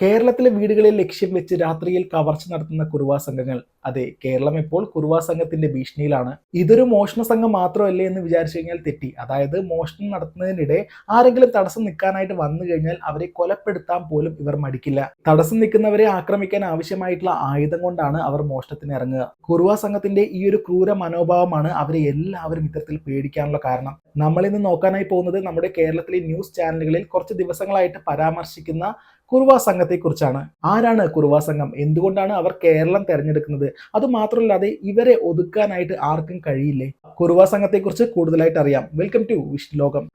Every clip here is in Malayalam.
കേരളത്തിലെ വീടുകളിൽ ലക്ഷ്യം വെച്ച് രാത്രിയിൽ കവർച്ച നടത്തുന്ന കുറുവാ സംഘങ്ങൾ. അതെ കേരളം ഇപ്പോൾ കുറുവാ സംഘത്തിന്റെ ഭീഷണിയിലാണ്. ഇതൊരു മോഷണ സംഘം മാത്രമല്ലേ എന്ന് വിചാരിച്ചു കഴിഞ്ഞാൽ തെറ്റി. അതായത് മോഷണം നടത്തുന്നതിനിടെ ആരെങ്കിലും തടസ്സം നിൽക്കാനായിട്ട് വന്നു കഴിഞ്ഞാൽ അവരെ കൊലപ്പെടുത്താൻ പോലും ഇവർ മടിക്കില്ല. തടസ്സം നിൽക്കുന്നവരെ ആക്രമിക്കാൻ ആവശ്യമായിട്ടുള്ള ആയുധം കൊണ്ടാണ് അവർ മോഷണത്തിന് ഇറങ്ങുക. കുറുവാ സംഘത്തിന്റെ ഈ ഒരു ക്രൂര മനോഭാവമാണ് അവരെ എല്ലാവരും ഇത്തരത്തിൽ പേടിക്കാനുള്ള കാരണം. നമ്മളിന്ന് നോക്കാനായി പോകുന്നത് നമ്മുടെ കേരളത്തിലെ ന്യൂസ് ചാനലുകളിൽ കുറച്ച് ദിവസങ്ങളായിട്ട് പരാമർശിക്കുന്ന കുറുവാ സംഘത്തെക്കുറിച്ചാണ്. ആരാണ് കുറുവ സംഘം? എന്തുകൊണ്ടാണ് അവർ കേരളം തെരഞ്ഞെടുക്കുന്നത്? അത് മാത്രമല്ലാതെ ഇവരെ ഒതുക്കാനായിട്ട് ആർക്കും കഴിയില്ലേ? കുറുവാ സംഘത്തെക്കുറിച്ച് കൂടുതലായിട്ട് അറിയാം. വെൽക്കം ടു വിഷ്ണു ലോകം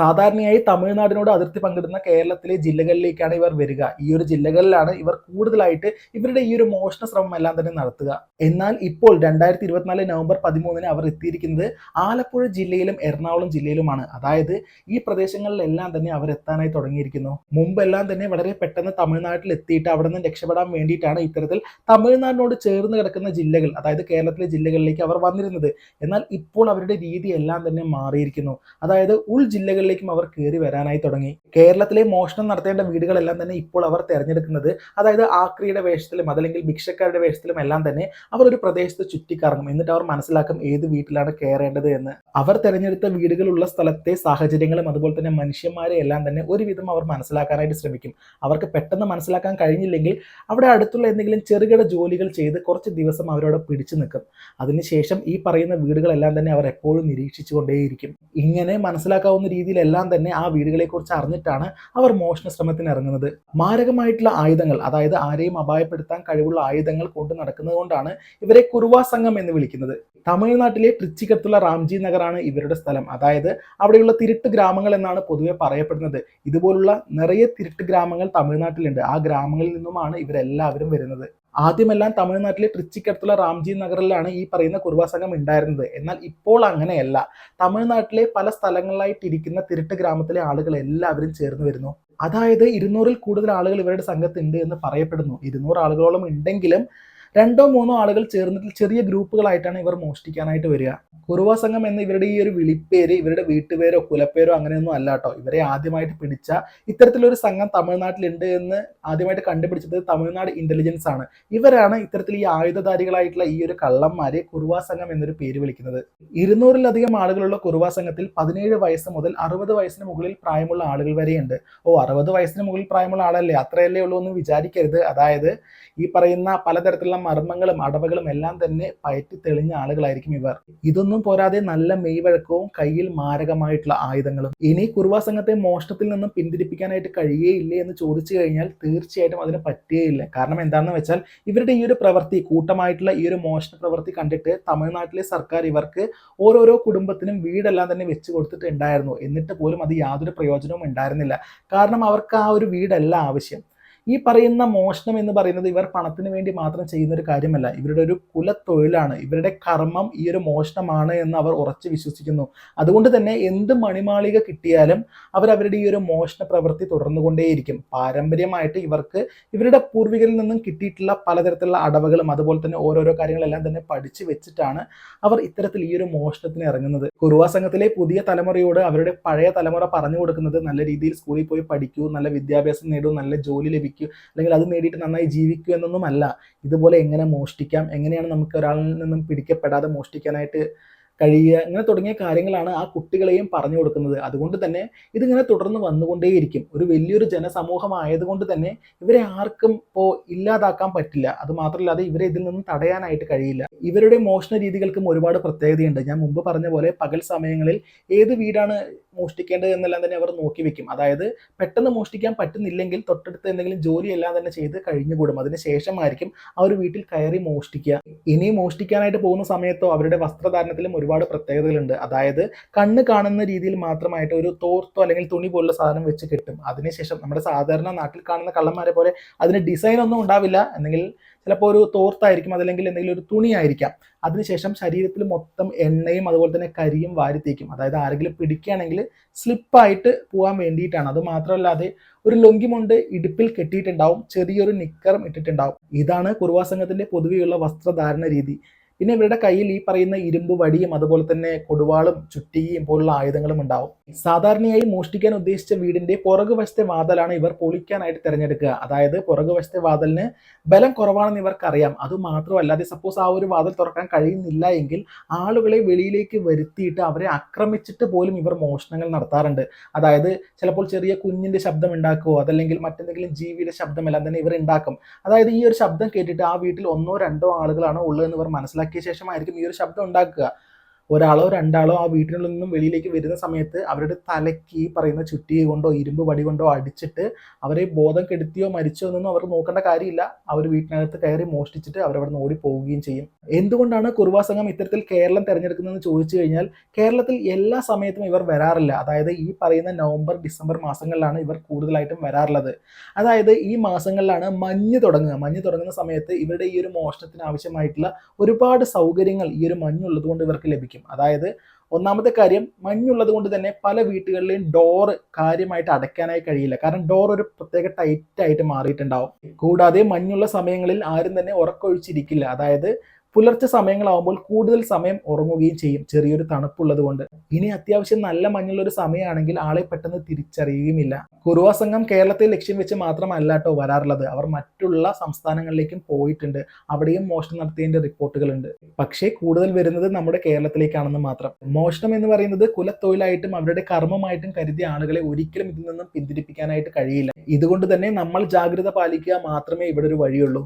സാധാരണയായി തമിഴ്നാടിനോട് അതിർത്തി പങ്കിടുന്ന കേരളത്തിലെ ജില്ലകളിലേക്കാണ് ഇവർ വരിക. ഈ ഒരു ജില്ലകളിലാണ് ഇവർ കൂടുതലായിട്ട് ഇവരുടെ ഈ ഒരു മോഷണ ശ്രമം എല്ലാം തന്നെ നടത്തുക. എന്നാൽ ഇപ്പോൾ രണ്ടായിരത്തി ഇരുപത്തിനാല് നവംബർ പതിമൂന്നിന് അവർ എത്തിയിരിക്കുന്നത് ആലപ്പുഴ ജില്ലയിലും എറണാകുളം ജില്ലയിലുമാണ്. അതായത് ഈ പ്രദേശങ്ങളിലെല്ലാം തന്നെ അവർ എത്താനായി തുടങ്ങിയിരിക്കുന്നു. മുമ്പെല്ലാം തന്നെ വളരെ പെട്ടെന്ന് തമിഴ്നാട്ടിൽ എത്തിയിട്ട് അവിടെ നിന്ന് രക്ഷപ്പെടാൻ വേണ്ടിയിട്ടാണ് ഇത്തരത്തിൽ തമിഴ്നാടിനോട് ചേർന്ന് കിടക്കുന്ന ജില്ലകൾ അതായത് കേരളത്തിലെ ജില്ലകളിലേക്ക് അവർ വന്നിരുന്നത്. എന്നാൽ ഇപ്പോൾ അവരുടെ രീതി എല്ലാം തന്നെ മാറിയിരിക്കുന്നു. അതായത് ഉൾ ജില്ലകളിലേക്കും അവർ കയറി വരാനായി തുടങ്ങി. കേരളത്തിലെ മോഷണം നടത്തേണ്ട വീടുകളെല്ലാം തന്നെ ഇപ്പോൾ അവർ തിരഞ്ഞെടുക്കുന്നത് അതായത് ആക്രിയുടെ വേഷത്തിലും അതല്ലെങ്കിൽ ഭിക്ഷക്കാരുടെ വേഷത്തിലും എല്ലാം തന്നെ അവർ ഒരു പ്രദേശത്ത് ചുറ്റിക്കറങ്ങും. എന്നിട്ട് അവർ മനസ്സിലാക്കും ഏത് വീട്ടിലാണ് കയറേണ്ടത് എന്ന്. അവർ തിരഞ്ഞെടുത്ത വീടുകളുള്ള സ്ഥലത്തെ സാഹചര്യങ്ങളും അതുപോലെ തന്നെ മനുഷ്യന്മാരെ എല്ലാം തന്നെ ഒരുവിധം അവർ മനസ്സിലാക്കാനായിട്ട് ശ്രമിക്കും. അവർക്ക് പെട്ടെന്ന് മനസ്സിലാക്കാൻ കഴിഞ്ഞില്ലെങ്കിൽ അവിടെ അടുത്തുള്ള എന്തെങ്കിലും ചെറുകിട ജോലികൾ ചെയ്ത് കുറച്ച് ദിവസം അവരോട് പിടിച്ചു നിൽക്കും. അതിനുശേഷം ഈ പറയുന്ന വീടുകളെല്ലാം തന്നെ അവർ എപ്പോഴും നിരീക്ഷിച്ചുകൊണ്ടേയിരിക്കും. ഇങ്ങനെ മനസ്സിലാക്കാവുന്ന രീതിയിലെല്ലാം തന്നെ ആ വീടുകളെ കുറിച്ച് അറിഞ്ഞിട്ടാണ് അവർ മോഷണ ശ്രമത്തിന് ഇറങ്ങുന്നത്. മാരകമായിട്ടുള്ള ആയുധങ്ങൾ അതായത് ആരെയും അപായപ്പെടുത്താൻ കഴിവുള്ള ആയുധങ്ങൾ കൊണ്ട് നടക്കുന്നതുകൊണ്ടാണ് ഇവരെ കുറുവാ സംഘം എന്ന് വിളിക്കുന്നത്. തമിഴ്നാട്ടിലെ ട്രിച്ചിക്കടുത്തുള്ള റാംജി നഗറാണ് ഇവരുടെ സ്ഥലം. അതായത് അവിടെയുള്ള തിരുട്ട് ഗ്രാമങ്ങൾ എന്നാണ് പൊതുവെ പറയപ്പെടുന്നത്. ഇതുപോലുള്ള നിറയെ തിരുട്ട് ഗ്രാമങ്ങൾ തമിഴ്നാട്ടിലുണ്ട്. ആ ഗ്രാമങ്ങളിൽ നിന്നുമാണ് ഇവരെല്ലാവരും വരുന്നത്. ആദ്യമെല്ലാം തമിഴ്നാട്ടിലെ ട്രിച്ചിക്കടുത്തുള്ള റാംജി നഗറിലാണ് ഈ പറയുന്ന കുറുവ സംഘം ഉണ്ടായിരുന്നത്. എന്നാൽ ഇപ്പോൾ അങ്ങനെയല്ല. തമിഴ്നാട്ടിലെ പല സ്ഥലങ്ങളിലായിട്ട് ഇരിക്കുന്ന തിരുട്ട് ഗ്രാമത്തിലെ ആളുകൾ എല്ലാവരും ചേർന്ന് വരുന്നു. അതായത് ഇരുന്നൂറിൽ കൂടുതൽ ആളുകൾ ഇവരുടെ സംഘത്തുണ്ട് എന്ന് പറയപ്പെടുന്നു. ഇരുന്നൂറ് ആളുകളോളം ഉണ്ടെങ്കിലും രണ്ടോ മൂന്നോ ആളുകൾ ചേർന്നിട്ട് ചെറിയ ഗ്രൂപ്പുകളായിട്ടാണ് ഇവർ മോഷ്ടിക്കാനായിട്ട് വരിക. കുറുവ സംഘം എന്ന ഇവരുടെ ഈ ഒരു വിളിപ്പേര് ഇവരുടെ വീട്ടുപേരോ കുലപ്പേരോ അങ്ങനെയൊന്നും അല്ല കേട്ടോ ഇവരെ ആദ്യമായിട്ട് പിടിച്ച ഇത്തരത്തിലൊരു സംഘം തമിഴ്നാട്ടിലുണ്ട് എന്ന് ആദ്യമായിട്ട് കണ്ടുപിടിച്ചത് തമിഴ്നാട് ഇന്റലിജൻസ് ആണ്. ഇവരാണ് ഇത്തരത്തിൽ ഈ ആയുധധാരികളായിട്ടുള്ള ഈ ഒരു കള്ളന്മാരെ കുറുവ സംഘം എന്നൊരു പേര് വിളിക്കുന്നത്. ഇരുന്നൂറിലധികം ആളുകളുള്ള കുറുവ സംഘത്തിൽ പതിനേഴ് വയസ്സ് മുതൽ അറുപത് വയസ്സിന് മുകളിൽ പ്രായമുള്ള ആളുകൾ വരെയുണ്ട്. ഓ അറുപത് വയസ്സിന് മുകളിൽ പ്രായമുള്ള ആളല്ലേ? അത്രയല്ലേ ഉള്ളൂ എന്ന് വിചാരിക്കരുത്. അതായത് ഈ പറയുന്ന പലതരത്തിലുള്ള മർമ്മങ്ങളും അടവകളും എല്ലാം തന്നെ പയറ്റി തെളിഞ്ഞ ആളുകളായിരിക്കും ഇവർ. ഇതൊന്നും പോരാതെ നല്ല മെയ്വഴക്കവും കയ്യിൽ മാരകമായിട്ടുള്ള ആയുധങ്ങളും. ഇനി കുറുവാ സംഘത്തെ മോഷണത്തിൽ നിന്നും പിന്തിരിപ്പിക്കാനായിട്ട് കഴിയേയില്ലേ എന്ന് ചോദിച്ചു കഴിഞ്ഞാൽ തീർച്ചയായിട്ടും അതിന് പറ്റുകയില്ല കാരണം എന്താണെന്ന് വെച്ചാൽ ഇവരുടെ ഈ ഒരു പ്രവൃത്തി കൂട്ടമായിട്ടുള്ള ഈ ഒരു മോഷണ പ്രവൃത്തി കണ്ടിട്ട് തമിഴ്നാട്ടിലെ സർക്കാർ ഇവർക്ക് ഓരോരോ കുടുംബത്തിനും വീടെല്ലാം തന്നെ വെച്ച് കൊടുത്തിട്ടുണ്ടായിരുന്നു. എന്നിട്ട് പോലും അത് യാതൊരു പ്രയോജനവും ഉണ്ടായിരുന്നില്ല. കാരണം അവർക്ക് ആ ഒരു വീടല്ല ആവശ്യം. ഈ പറയുന്ന മോഷണം എന്ന് പറയുന്നത് ഇവർ പണത്തിന് വേണ്ടി മാത്രം ചെയ്യുന്ന ഒരു കാര്യമല്ല. ഇവരുടെ ഒരു കുലത്തൊഴിലാണ്. ഇവരുടെ കർമ്മം ഈ ഒരു മോഷണമാണ് എന്ന് അവർ ഉറച്ചു വിശ്വസിക്കുന്നു. അതുകൊണ്ട് തന്നെ എന്ത് മണിമാളിക കിട്ടിയാലും അവർ അവരുടെ ഈ ഒരു മോഷണ പ്രവൃത്തി തുടർന്നുകൊണ്ടേയിരിക്കും. പാരമ്പര്യമായിട്ട് ഇവർക്ക് ഇവരുടെ പൂർവികരിൽ നിന്നും കിട്ടിയിട്ടുള്ള പലതരത്തിലുള്ള അടവുകളും അതുപോലെ തന്നെ ഓരോരോ കാര്യങ്ങളെല്ലാം തന്നെ പഠിച്ചു വെച്ചിട്ടാണ് അവർ ഇത്തരത്തിൽ ഈ ഒരു മോഷണത്തിന് ഇറങ്ങുന്നത്. കുറുവ സംഘത്തിലെ പുതിയ തലമുറയോട് അവരുടെ പഴയ തലമുറ പറഞ്ഞു കൊടുക്കുന്നത് നല്ല രീതിയിൽ സ്കൂളിൽ പോയി പഠിക്കൂ നല്ല വിദ്യാഭ്യാസം നേടൂ നല്ല ജോലി ലഭിക്കൂ അല്ലെങ്കിൽ അത് നേടിയിട്ട് നന്നായി ജീവിക്കൂ എന്നൊന്നുമല്ല. ഇതുപോലെ എങ്ങനെ മോഷ്ടിക്കാം? എങ്ങനെയാണ് നമുക്ക് ഒരാളിൽ നിന്നും പിടിക്കപ്പെടാതെ മോഷ്ടിക്കാനായിട്ട് കഴിയുക ഇങ്ങനെ തുടങ്ങിയ കാര്യങ്ങളാണ് ആ കുട്ടികളെയും പറഞ്ഞു കൊടുക്കുന്നത്. അതുകൊണ്ട് തന്നെ ഇതിങ്ങനെ തുടർന്ന് വന്നുകൊണ്ടേയിരിക്കും. ഒരു വലിയൊരു ജനസമൂഹമായതുകൊണ്ട് തന്നെ ഇവരെ ആർക്കും ഇപ്പോൾ ഇല്ലാതാക്കാൻ പറ്റില്ല. അത് മാത്രമല്ലാതെ ഇവരെ ഇതിൽ നിന്ന് തടയാനായിട്ട് കഴിയില്ല. ഇവരുടെ മോഷണ രീതികൾക്കും ഒരുപാട് പ്രത്യേകതയുണ്ട്. ഞാൻ മുമ്പ് പറഞ്ഞ പോലെ പകൽ സമയങ്ങളിൽ ഏത് വീടാണ് മോഷ്ടിക്കേണ്ടത് എന്നെല്ലാം തന്നെ അവർ നോക്കി വെക്കും. അതായത് പെട്ടെന്ന് മോഷ്ടിക്കാൻ പറ്റുന്നില്ലെങ്കിൽ തൊട്ടടുത്ത് എന്തെങ്കിലും ജോലിയെല്ലാം തന്നെ ചെയ്ത് കഴിഞ്ഞുകൂടും. അതിന് ശേഷമായിരിക്കും ആ ഒരു വീട്ടിൽ കയറി മോഷ്ടിക്കുക. ഇനി മോഷ്ടിക്കാനായിട്ട് പോകുന്ന സമയത്തോ അവരുടെ വസ്ത്രധാരണത്തിലും പ്രത്യേകതകളുണ്ട്. അതായത് കണ്ണ് കാണുന്ന രീതിയിൽ മാത്രമായിട്ട് ഒരു തോർത്തോ അല്ലെങ്കിൽ തുണി പോലുള്ള സാധനം വെച്ച് കിട്ടും. അതിനുശേഷം നമ്മുടെ സാധാരണ നാട്ടിൽ കാണുന്ന കള്ളന്മാരെ പോലെ അതിന് ഡിസൈൻ ഒന്നും ഉണ്ടാവില്ല. എന്നെങ്കിൽ ചിലപ്പോൾ ഒരു തോർത്തായിരിക്കും അതല്ലെങ്കിൽ എന്തെങ്കിലും ഒരു തുണിയായിരിക്കാം അതിനുശേഷം ശരീരത്തിൽ മൊത്തം എണ്ണയും അതുപോലെ തന്നെ കരിയും വാരിത്തേക്കും അതായത് ആരെങ്കിലും പിടിക്കുകയാണെങ്കിൽ സ്ലിപ്പായിട്ട് പോകാൻ വേണ്ടിയിട്ടാണ്. അത് മാത്രമല്ലാതെ ഒരു ലൊങ്കിമുണ്ട് ഇടുപ്പിൽ കെട്ടിയിട്ടുണ്ടാവും. ചെറിയൊരു നിക്കറും ഇട്ടിട്ടുണ്ടാവും. ഇതാണ് കുറുവാ സംഘത്തിന്റെ പൊതുവെയുള്ള വസ്ത്രധാരണ രീതി. പിന്നെ ഇവരുടെ കയ്യിൽ ഈ പറയുന്ന ഇരുമ്പ് വടിയും അതുപോലെ തന്നെ കൊടുവാളും ചുറ്റിയും പോലുള്ള ആയുധങ്ങളും ഉണ്ടാവും. സാധാരണയായി മോഷ്ടിക്കാൻ ഉദ്ദേശിച്ച വീടിന്റെ പുറകു വശത്തെ വാതലാണ് ഇവർ പൊളിക്കാനായിട്ട് തിരഞ്ഞെടുക്കുക. അതായത് പുറകു വശത്തെ വാതലിന് ബലം കുറവാണെന്ന് ഇവർക്കറിയാം. അത് മാത്രമല്ല മാത്രമല്ലാതെ സപ്പോസ് ആ ഒരു വാതിൽ തുറക്കാൻ കഴിയുന്നില്ല എങ്കിൽ ആളുകളെ വെളിയിലേക്ക് വരുത്തിയിട്ട് അവരെ ആക്രമിച്ചിട്ട് പോലും ഇവർ മോഷണങ്ങൾ നടത്താറുണ്ട്. അതായത് ചിലപ്പോൾ ചെറിയ കുഞ്ഞിന്റെ ശബ്ദം ഉണ്ടാക്കുവോ അതല്ലെങ്കിൽ മറ്റെന്തെങ്കിലും ജീവിയുടെ ശബ്ദമെല്ലാം തന്നെ ഇവർ ഉണ്ടാക്കും. അതായത് ഈ ഒരു ശബ്ദം കേട്ടിട്ട് ആ വീട്ടിൽ ഒന്നോ രണ്ടോ ആളുകളാണ് ഉള്ളതെന്ന് ഇവർ മനസ്സിലാക്കിയ ശേഷമായിരിക്കും ഈ ഒരു ശബ്ദം ഉണ്ടാക്കുക. ഒരാളോ രണ്ടാളോ ആ വീട്ടിനുള്ളിൽ നിന്നും വെളിയിലേക്ക് വരുന്ന സമയത്ത് അവരുടെ തലയ്ക്ക് ഈ പറയുന്ന ചുറ്റി കൊണ്ടോ ഇരുമ്പ് വടി കൊണ്ടോ അടിച്ചിട്ട് അവരെ ബോധം കെടുത്തിയോ മരിച്ചോ എന്നൊന്നും അവർ നോക്കേണ്ട കാര്യമില്ല. അവർ വീട്ടിനകത്ത് കയറി മോഷ്ടിച്ചിട്ട് അവരവിടെ ഓടി പോവുകയും ചെയ്യും. എന്തുകൊണ്ടാണ് കുറുവാ സംഘം ഇത്തരത്തിൽ കേരളം തിരഞ്ഞെടുക്കുന്നതെന്ന് ചോദിച്ചു കഴിഞ്ഞാൽ കേരളത്തിൽ എല്ലാ സമയത്തും ഇവർ വരാറില്ല. അതായത് ഈ പറയുന്ന നവംബർ ഡിസംബർ മാസങ്ങളിലാണ് ഇവർ കൂടുതലായിട്ടും വരാറുള്ളത്. അതായത് ഈ മാസങ്ങളിലാണ് മഞ്ഞ് തുടങ്ങുക. മഞ്ഞ് തുടങ്ങുന്ന സമയത്ത് ഇവരുടെ ഈ ഒരു മോഷണത്തിന് ആവശ്യമായിട്ടുള്ള ഒരുപാട് സൗകര്യങ്ങൾ ഈ ഒരു മഞ്ഞുള്ളതുകൊണ്ട് ഇവർക്ക് ലഭിക്കും. അതായത് ഒന്നാമത്തെ കാര്യം മഞ്ഞുള്ളത് കൊണ്ട് തന്നെ പല വീട്ടുകളിലെയും ഡോറ് കാര്യമായിട്ട് അടയ്ക്കാനായി കഴിയില്ല. കാരണം ഡോർ ഒരു പ്രത്യേക ടൈറ്റ് ആയിട്ട് മാറിയിട്ടുണ്ടാവും. കൂടാതെ മഞ്ഞുള്ള സമയങ്ങളിൽ ആരും തന്നെ ഉറക്കൊഴിച്ചിരിക്കില്ല. അതായത് പുലർച്ചെ സമയങ്ങളാവുമ്പോൾ കൂടുതൽ സമയം ഉറങ്ങുകയും ചെയ്യും. ചെറിയൊരു തണുപ്പുള്ളത് കൊണ്ട്. ഇനി അത്യാവശ്യം നല്ല മഞ്ഞുള്ള ഒരു സമയമാണെങ്കിൽ ആളെ പെട്ടെന്ന് തിരിച്ചറിയുകയുമില്ല. കുറുവ സംഘം കേരളത്തെ ലക്ഷ്യം വെച്ച് മാത്രമല്ല കേട്ടോ വരാറുള്ളത്. അവർ മറ്റുള്ള സംസ്ഥാനങ്ങളിലേക്കും പോയിട്ടുണ്ട്. അവിടെയും മോഷണം നടത്തിയതിന്റെ റിപ്പോർട്ടുകളുണ്ട്. പക്ഷേ കൂടുതൽ വരുന്നത് നമ്മുടെ കേരളത്തിലേക്കാണെന്ന് മാത്രം. മോഷണം എന്ന് പറയുന്നത് കുലത്തൊഴിലായിട്ടും അവരുടെ കർമ്മമായിട്ടും കരുതിയ ആളുകളെ ഒരിക്കലും ഇതിൽ നിന്നും പിന്തിരിപ്പിക്കാനായിട്ട് കഴിയില്ല. ഇതുകൊണ്ട് തന്നെ നമ്മൾ ജാഗ്രത പാലിക്കുക മാത്രമേ ഇവിടെ ഒരു വഴിയുള്ളൂ.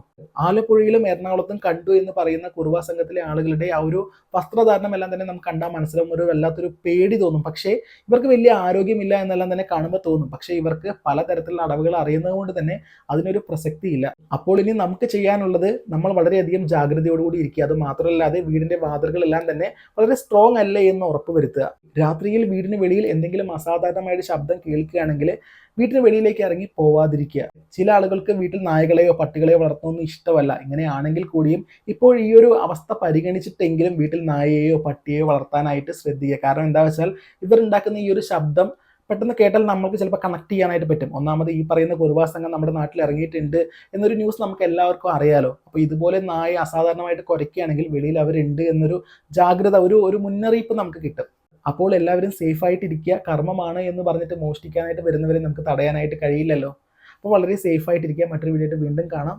ആലപ്പുഴയിലും എറണാകുളത്തും കണ്ടു എന്ന് പറയുന്ന കുറുവ സംഘത്തിലെ ആളുകളുടെ ആ ഒരു വസ്ത്രധാരണം എല്ലാം തന്നെ നമുക്ക് കണ്ടാൽ മനസ്സിലാവും. ഒരു വല്ലാത്തൊരു പേടി തോന്നും. പക്ഷേ ഇവർക്ക് വലിയ ആരോഗ്യമില്ല എന്നെല്ലാം തന്നെ കാണുമ്പോൾ തോന്നും. പക്ഷേ ഇവർക്ക് പലതരത്തിലുള്ള അടവുകൾ അറിയുന്നത് കൊണ്ട് തന്നെ അതിനൊരു പ്രസക്തിയില്ല. അപ്പോൾ ഇനി നമുക്ക് ചെയ്യാനുള്ളത് നമ്മൾ വളരെയധികം ജാഗ്രതയോടുകൂടി ഇരിക്കുക. അത് മാത്രമല്ലാതെ വീടിന്റെ വാതിലുകളെല്ലാം തന്നെ വളരെ സ്ട്രോങ് അല്ലേ എന്ന് ഉറപ്പ് വരുത്തുക. രാത്രിയിൽ വീടിന് വെളിയിൽ എന്തെങ്കിലും അസാധാരണമായ ശബ്ദം കേൾക്കുകയാണെങ്കിൽ വീട്ടിന് വെളിയിലേക്ക് ഇറങ്ങി പോവാതിരിക്കുക. ചില ആളുകൾക്ക് വീട്ടിൽ നായകളെയോ പട്ടികളെയോ വളർത്തുന്നൊന്നും ഇഷ്ടമല്ല. ഇങ്ങനെയാണെങ്കിൽ കൂടിയും ഇപ്പോൾ ഈ ഒരു അവസ്ഥ പരിഗണിച്ചിട്ടെങ്കിലും വീട്ടിൽ നായയെയോ പട്ടിയെയോ വളർത്താനായിട്ട് ശ്രദ്ധിക്കുക. കാരണം എന്താ വെച്ചാൽ ഇവരുണ്ടാക്കുന്ന ഈ ഒരു ശബ്ദം പെട്ടെന്ന് കേട്ടാൽ നമുക്ക് ചിലപ്പോൾ കണക്ട് ചെയ്യാനായിട്ട് പറ്റും. ഒന്നാമത് ഈ പറയുന്ന കുറുവാ സംഘം നമ്മുടെ നാട്ടിൽ ഇറങ്ങിയിട്ടുണ്ട് എന്നൊരു ന്യൂസ് നമുക്ക് എല്ലാവർക്കും അറിയാലോ. അപ്പോൾ ഇതുപോലെ നായ അസാധാരണമായിട്ട് കുരയ്ക്കുകയാണെങ്കിൽ വെളിയിൽ അവരുണ്ട് എന്നൊരു ജാഗ്രത ഒരു ഒരു മുന്നറിയിപ്പ് നമുക്ക് കിട്ടും. അപ്പോൾ എല്ലാവരും സേഫ് ആയിട്ടിരിക്കുക. കർമ്മമാണ് എന്ന് പറഞ്ഞിട്ട് മോഷ്ടിക്കാനായിട്ട് വരുന്നവരെ നമുക്ക് തടയാനായിട്ട് കഴിയില്ലല്ലോ. അപ്പോൾ വളരെ സേഫ് ആയിട്ടിരിക്കുക. മറ്റൊരു വീഡിയോ വീണ്ടും കാണാം.